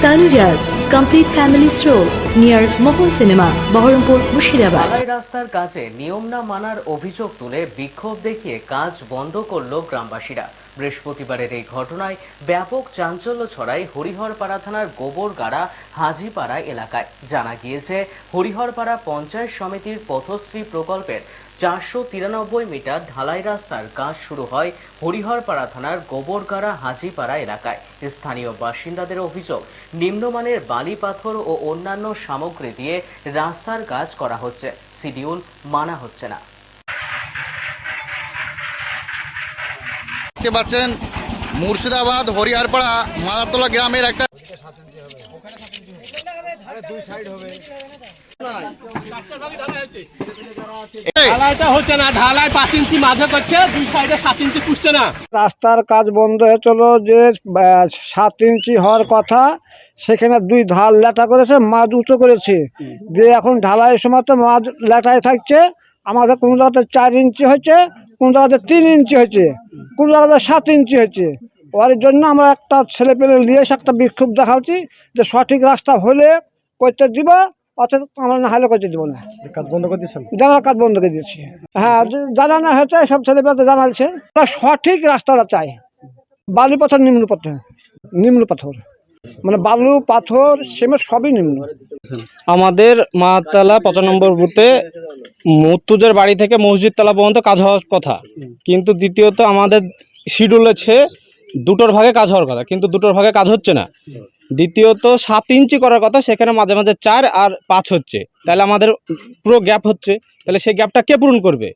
Complete Family Stroll near Mohon Cinema, Baharampur, Mushirabad. ঢালাই রাস্তার কাজে নিয়ম না মানার অভিযোগ তুলে বিক্ষোভ দেখিয়ে কাজ বন্ধ করল গ্রামবাসীরা বৃহস্পতিবারের এই ঘটনায় ব্যাপক চাঞ্চল্য ছড়ায় হরিহরপাড়া থানার গোবরগাড়া হাজিপাড়া এলাকায়। জানা গিয়েছে, হরিহরপাড়া পঞ্চায়েত সমিতির পথশ্রী প্রকল্পের চারশো তিরানব্বই মিটার ঢালাই রাস্তার কাজ শুরু হয় হরিহরপাড়া থানার গোবরগাড়া হাজিপাড়া এলাকায়। স্থানীয় বাসিন্দাদের অভিযোগ, নিম্নমানের বালি পাথর ও অন্যান্য সামগ্রী দিয়ে রাস্তার কাজ করা হচ্ছে। শিডিউল মানা হচ্ছে না। দেখতে পাচ্ছেন মুর্শিদাবাদ হরিয়ারপাড়া মাদাতলা গ্রামের একটা ঢালাইটা হচ্ছে না ঢালাই পাঁচ ইঞ্চি মাঝে করছে দুই সাইডে সাত ইঞ্চি পুষছে না। রাস্তার কাজ বন্ধ হয়েছিল যে সাত ইঞ্চি হওয়ার কথা সেখানে দুই ধার লেটা করেছে মাঝ উঁচু করেছে। দিয়ে এখন ঢালাইয়ের সময় তো মাঝ লেটায় থাকছে আমাদের কোনো জায়গাতে চার ইঞ্চি হয়েছে কোনো জায়গাতে তিন ইঞ্চি হয়েছে কোনো জায়গাতে সাত ইঞ্চি হয়েছে। ওর জন্য আমরা একটা ছেলে পেলে নিয়ে এসে একটা বিক্ষোভ দেখাচ্ছি যে সঠিক রাস্তা হলে করতে দিব অর্থাৎ আমরা না হলে করতে দিব না। কাজ বন্ধ করে দিচ্ছেন জানার কাজ বন্ধ করে দিয়েছি। হ্যাঁ জানানো হয়েছে সব ছেলেপেলে জানাচ্ছে ওরা সঠিক রাস্তাটা চাই। বালু পাথর নিম্ন পাথর নিম্ন পাথর মানে বালু, পাথর সিমেন্ট সবই নিম্ন। আমাদের মাতলা পঁচানব্বই নম্বর বুথে মুত্তুজের বাড়ি থেকে মসজিদ তলা পর্যন্ত কাজ হওয়ার কথা। কিন্তু দ্বিতীয়ত আমাদের শিডিউল আছে দুটোর ভাগে কাজ হওয়ার কথা, কিন্তু দুটোর ভাগে কাজ হচ্ছে না। দ্বিতীয়ত সাত ইঞ্চি করার কথা, সেখানে মাঝে মাঝে চার আর পাঁচ হচ্ছে। তাহলে আমাদের পুরো গ্যাপ হচ্ছে। তাহলে সেই গ্যাপটা কে পূরণ করবে?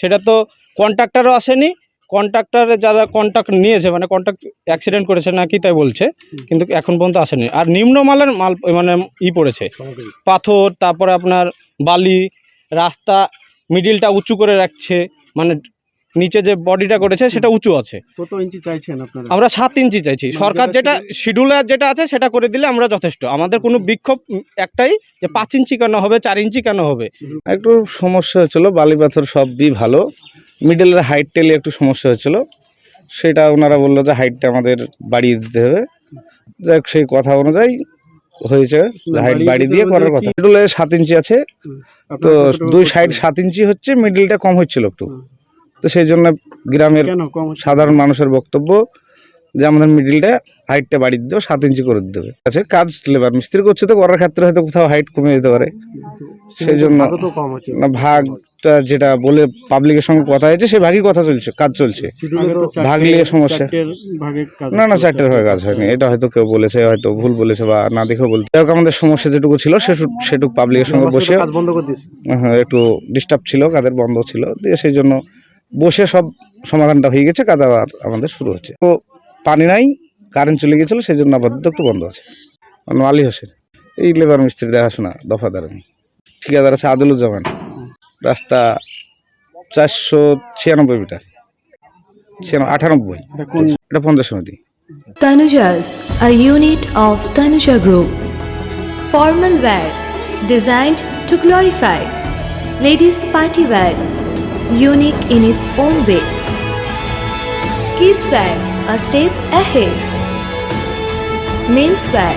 সেটা তো কন্ট্রাক্টারও আসেনি কন্ট্রাক্টারে যারা কন্ট্রাক্ট নিয়েছে মানে কন্ট্রাক্ট অ্যাক্সিডেন্ট করেছে নাকি তাই বলছে কিন্তু এখন পর্যন্ত আসেনি। আর নিম্নমালের মাল মানে ই পড়েছে। পাথর তারপরে আপনার বালি রাস্তা মিডিলটা উঁচু করে রাখছে মানে নিচে যে বডিটা করেছে সেটা উঁচু আছে। কত ইঞ্চি চাইছেন আপনারা? আমরা সাত ইঞ্চি চাইছি। সরকার যেটা শিডিউলার যেটা আছে সেটা করে দিলে আমরা যথেষ্ট। আমাদের কোনো বিক্ষোভ একটাই যে পাঁচ ইঞ্চি কেন হবে চার ইঞ্চি কেন হবে? একটু সমস্যা হচ্ছিল বালি পাথর সবই ভালো। মিডলের হাইট টেলে একটু সমস্যা হচ্ছিল সেটা ওনারা বলল যে হাইটটা আমাদের বাড়িয়ে দিতে হবে। যাই সেই কথা অনুযায়ী হয়েছে। হাইট বাড়িয়ে বাড়ি দিয়ে করার কথা। মিডলে সাত ইঞ্চি আছে। তো দুই সাইড সাত ইঞ্চি হচ্ছে মিডলটা কম হচ্ছিল একটু। তো সেই জন্য গ্রামের? সাধারণ মানুষের বক্তব্য যে আমাদের মিডিলটা হাইটটা বাড়িয়ে দিতে হবে সাত ইঞ্চি করে দিতে হবে। আছে কাজ লেবার মিস্ত্রি করছে তো করার ক্ষেত্রে হয়তো কোথাও হাইট কমে যেতে পারে। সেই জন্য না ভাগটা যেটা বলে পাবলিকের সঙ্গে কথা হয়েছে সেই ভাগই কথা চলছে কাজ চলছে। ভাগ নিয়ে সমস্যা। চারটের ভাগে কাজ না না। চারটের ভাগে কাজ হয়নি। এটা হয়তো কেউ বলেছে হয়তো ভুল বলেছে বা না দেখেও বলতে যাই হোক, আমাদের সমস্যা যেটুকু ছিল সেটুকু সেটুকু পাবলিকের সঙ্গে বসে হ্যাঁ, একটু ডিস্টার্ব ছিল কাদের বন্ধ ছিল দিয়ে সেই জন্য বসে সব সমাধানটা হয়ে গেছে কাজ আবার আমাদের শুরু হচ্ছে। তো পানি নাই কারেন্ট চলে গেছিল সেই জন্য আপাতত একটু বন্ধ আছে। আলী হোসেন এই লেবার মিস্ত্রি দেখাশোনা দফাদার আমি। ঠিকাদার আছে আদিলুজ্জামান রাস্তা চারশো ছিয়ানব্বই মিটার আটানব্বই এটা এটা পঞ্চাশ সমিতি Tanujas, a unit of Tanuja Group. Formal wear designed to glorify. Ladies party wear, unique in its own way. Kids wear, a step ahead. Men's wear,